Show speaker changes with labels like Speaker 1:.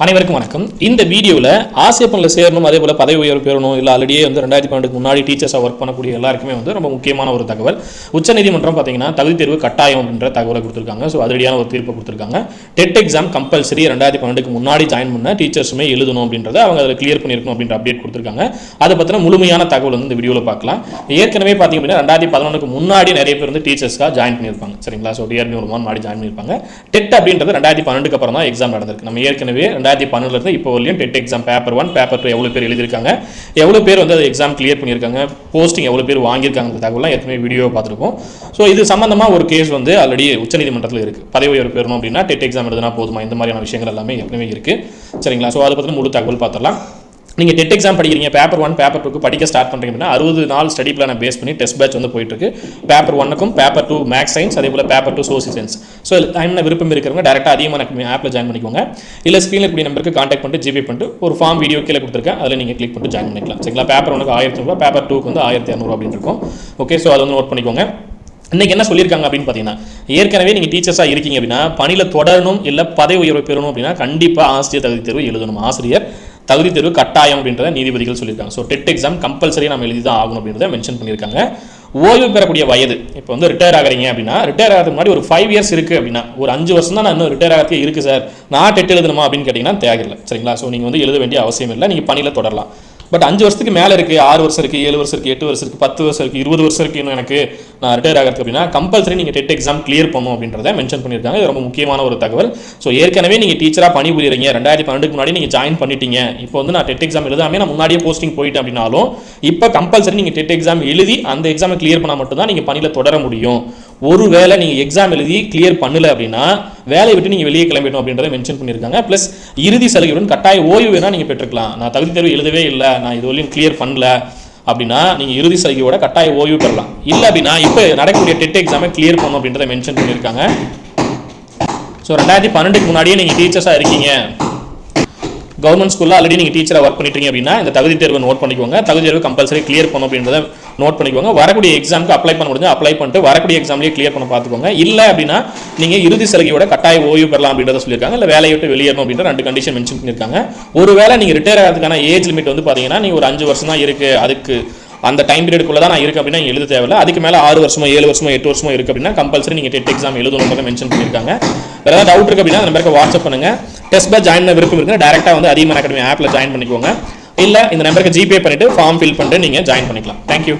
Speaker 1: அனைவருக்கும் வணக்கம். இந்த வீடியோவில் ஆசியப்பனில் சேரணும் அதே போல் பதவி உயர்வு பெறணும் இல்லை ஆல்ரெடியே வந்து ரெண்டாயிரத்தி பன்னெண்டுக்கு முன்னாடி டீச்சர்ஸாக ஒர்க் பண்ணக்கூடிய எல்லாருக்குமே வந்து ரொம்ப முக்கியமான ஒரு தகவல். உச்சநீதிமன்றம் பார்த்தீங்கன்னா தகுதி தேர்வு கட்டாயம் அப்படின்ற தகவலை கொடுத்துருக்காங்க. ஸோ அதிரடியான ஒரு தீர்ப்பை கொடுத்துருக்காங்க. டெட் எக்ஸாம் கம்பல்சரி ரெண்டாயிரத்தி பன்னெண்டுக்கு முன்னாடி ஜாயின் பண்ண டீச்சர்ஸுமே எழுதணும் அப்படின்றத அவங்க அதில் கிளியர் பண்ணியிருக்கணும் அப்படின்ற அப்டேட் கொடுத்துருக்காங்க. அதை பற்றின முழுமையான தகவல் வந்து இந்த வீடியோவில் பார்க்கலாம். ஏற்கனவே பார்த்தீங்க அப்படின்னா ரெண்டாயிரத்தி பதினொன்றுக்கு முன்னாடி நிறைய பேர் வந்து டீச்சர்ஸ்க்காக ஜாயின் பண்ணியிருப்பாங்க. சரிங்களா? ஸோ டிஆர்பி மூலமாக முன்னாடி ஜாயின் பண்ணியிருப்பாங்க. டெட் அப்படின்றது ரெண்டாயிரத்தி பன்னெண்டுக்கு அப்புறம் தான் எக்ஸாம் நடந்திருக்கு. நம்ம ஏற்கனவே ரெண்டாயிரத்தி பன்னெண்டுலேருந்து இப்போ வரலையும் TET exam paper one paper two எவ்வளோ பேர் எழுதியிருக்காங்க எவ்வளோ பேர் வந்து அது எக்ஸாம் கிளியர் பண்ணியிருக்காங்க போஸ்டிங் எவ்வளோ பேர் வாங்கியிருக்காங்க தகவலாம் ஏற்கனவே வீடியோ பார்த்துருக்கோம். ஸோ இது சம்மந்தமாக ஒரு கேஸ் வந்து ஆல்ரெடி உச்சநீதிமன்றத்தில் இருக்குது பதவி உயர்வு பெறணும் அப்படின்னா டெட் எக்ஸாம் எழுதுனா போதுமா? இந்த மாதிரியான விஷயங்கள் எல்லாமே ஏற்கனவே இருக்குது சரிங்களா? ஸோ அதை பற்றின முழு தகவல் பார்த்துடலாம். நீங்கள் டெட் எக்ஸாம் படிக்கிறீங்க பேப்பர் ஒன் பேப்பர் டூக்கு படிக்க ஸ்டார்ட் பண்ணுறீங்க அப்படின்னா அறுபது நாள் ஸ்டடி பிளானை பேஸ் பண்ணி டெஸ்ட் பேட்ச் வந்து போயிட்டு இருக்கு பேப்பர் ஒன்னுக்கும் பேப்பர் டூ மேக்ஸ் சயின்ஸ் அதே போல் paper two social science so டைமில் விருப்பம் இருக்கிறவங்க டேரெக்டாக அதிகமாக எனக்கு ஆப்பில் ஜாயின் பண்ணிக்கோங்க. இல்லை ஸ்க்ரீனில் இப்படி நம்பருக்கு காண்டாக்ட் பண்ணிட்டு ஜிபே பண்ணிட்டு ஒரு ஃபார்ம் வீடியோ கீழே கொடுத்துருக்கேன். அதில் நீங்கள் கிளிக் பண்ணிட்டு ஜாயின் பண்ணிக்கலாம். சரிங்களா? பேப்பர் ஒன்றுக்கு ஆயிரத்தி ரூபா பேப்பர் டூக்கு வந்து ஆயிரத்தி இரநூறு அப்படின்னு இருக்கும். ஓகே ஸோ அதை வந்து நோட் பண்ணிக்கோங்க. இன்னைக்கு என்ன சொல்லியிருக்காங்க அப்படின்னு பார்த்தீங்கன்னா ஏற்கனவே நீங்கள் டீச்சர்ஸாக இருக்கீங்க அப்படின்னா பணியில் தொடரணும் இல்லை பதவி உயர்வு பெறணும் அப்படின்னா கண்டிப்பாக ஆசிரியர் தகுதி தேர்வு எழுதணும். ஆசிரியர் தகுதி தேர்வு கட்டாயம் அப்படின்றத நீதிபதிகள் சொல்லியிருக்காங்க. ஸோ டெட் எக்ஸாம் கம்பல்சரி நம்ம எழுதி தான் ஆகணும் அப்படின்றத மென்ஷன் பண்ணியிருக்காங்க. ஓய்வு பெறக்கூடிய வயது. இப்போ வந்து ரிட்டையர் ஆகிறீங்க அப்படின்னா ரிட்டையர் ஆகிறதுக்கு முன்னாடி ஒரு ஃபைவ் இயர்ஸ் இருக்குது அப்படின்னா ஒரு அஞ்சு வருஷம் தான் நான் இன்னும் ரிட்டையர் ஆகிறதுக்கு இருக்குது சார். நான் டெட் எழுதணுமா அப்படின்னு கேட்டிங்கன்னா தேவையில்லை. சரிங்களா? ஸோ நீங்கள் வந்து எழுத வேண்டிய அவசியம் இல்லை. நீங்கள் பணியில் தொடரலாம். பட் அஞ்சு வருஷத்துக்கு மேலே இருக்குது ஆறு வருஷம் இருக்குது ஏழு வருஷம் இருக்குது எட்டு வருஷம் இருக்குது பத்து வருஷம் இருக்குது இருபது வருஷம் இருக்குது இன்னும் எனக்கு நான் ரிட்டையர் ஆகிறதுக்கு அப்படின்னா கம்பல்சரி நீங்கள் டெட் எக்ஸாம் கிளியர் பண்ணணும் அப்படின்றத மென்ஷன் பண்ணியிருக்காங்க. இது ரொம்ப முக்கியமான ஒரு தகவல். ஸோ ஏற்கனவே நீங்கள் டீச்சராக பணிபுரியுறீங்க. ரெண்டாயிரத்தி பன்னெண்டுக்கு முன்னாடி நீங்கள் ஜாயின் பண்ணிட்டீங்க. இப்போ வந்து நான் டெட் எக்ஸாம் எழுதாமே நான் முன்னாடியே போஸ்டிங் போயிட்டேன் அப்படின்னாலும் இப்போ கம்பல்சரி நீங்கள் டெட் எக்ஸாம் எழுதி அந்த எக்ஸாமை கிளியர் பண்ணால் மட்டும் தான் நீங்கள் பணியில் தொடர முடியும். ஒருவேளை நீங்கள் எக்ஸாம் எழுதி கிளியர் பண்ணலை அப்படின்னா வேலையை விட்டு நீங்கள் வெளியே கிளம்பிடணும் அப்படின்றத மென்ஷன் பண்ணியிருக்காங்க. ப்ளஸ் இறுதி சலுகையுடன் கட்டாய ஓய்வு வேணால் நீங்கள் பெற்றுக்கலாம். நான் தகுதி தேர்வு எழுதவே இல்லை. நான் இது வரையும் கிளியர் பண்ணல. அப்படின்னா நீங்கள் இறுதி சலுகையோட கட்டாய ஓய்வு பெறலாம். இல்லை அப்படின்னா இப்போ நடக்கக்கூடிய டெட் எக்ஸாமை கிளியர் பண்ணணும் அப்படின்றத மென்ஷன் பண்ணியிருக்காங்க. ஸோ ரெண்டாயிரத்தி பன்னெண்டுக்கு முன்னாடியே நீங்கள் டீச்சர்ஸாக இருக்கீங்க. கவர்மெண்ட் ஸ்கூலில் ஆல்ரெடி நீங்கள் டீச்சராக ஒர்க் பண்ணிட்டீங்க அப்படின்னா இந்த தகுதி தேர்வை நோட் பண்ணிக்கோங்க. தகுதி தேர்வு கம்பல்சரி கிளியர் பண்ணும் அப்படின்றத நோட் பண்ணிக்கோங்க. வரக்கூடிய எக்ஸாமுக்கு அப்ளை பண்ண முடிஞ்சு அப்ளை பண்ணிட்டு வரக்கூடிய எக்ஸாம்லேயே கிளியர் பண்ண பார்த்துக்கோங்க இல்லை அப்படின்னா நீங்கள் இறுதி சலுகையோட கட்டாய ஓய்வு பெறலாம் அப்படின்றத சொல்லியிருக்காங்க. இல்லை வேலையை விட்டு வெளியேறணும் அப்படின்ற ரெண்டு கண்டிஷன் மென்ஷன் பண்ணியிருக்காங்க. ஒருவேளை நீங்கள் ரிட்டையர் ஆகிறதுக்கான ஏஜ் லிமிட் வந்து பார்த்தீங்கன்னா நீங்கள் ஒரு அஞ்சு வருஷம் தான் இருக்குது அதுக்கு அந்த டைம் பீரியடுக்குள்ள தான் நான் இருக்கு அப்படின்னா எழுத தேவையில்ல. அதுக்கு மேலே ஆறு வருஷமோ ஏழு வருஷமோ எட்டு வருஷமோ இருக்கு அப்படின்னா கம்பல்சரி நீங்கள் டெட் எக்ஸாம் எழுதணுன்றதை மென்ஷன் பண்ணியிருக்காங்க. வேறு ஏதாவது டவுட் இருக்கு அப்படின்னா அந்த நம்பருக்கு வாட்ஸ்அப் பண்ணுங்க. டெஸ்ட் பேர் ஜாயின் பண்ண விருப்பம் இருக்கு டேரெக்டாக வந்து அதிகமான அகாடமி ஆப்பில் ஜாயின் பண்ணிக்கோங்க. இல்லை இந்த நம்பருக்கு ஜிபே பண்ணிட்டு ஃபார்ம் ஃபில் பண்ணிட்டு நீங்கள் ஜாயின் பண்ணிக்கலாம். தேங்க்யூ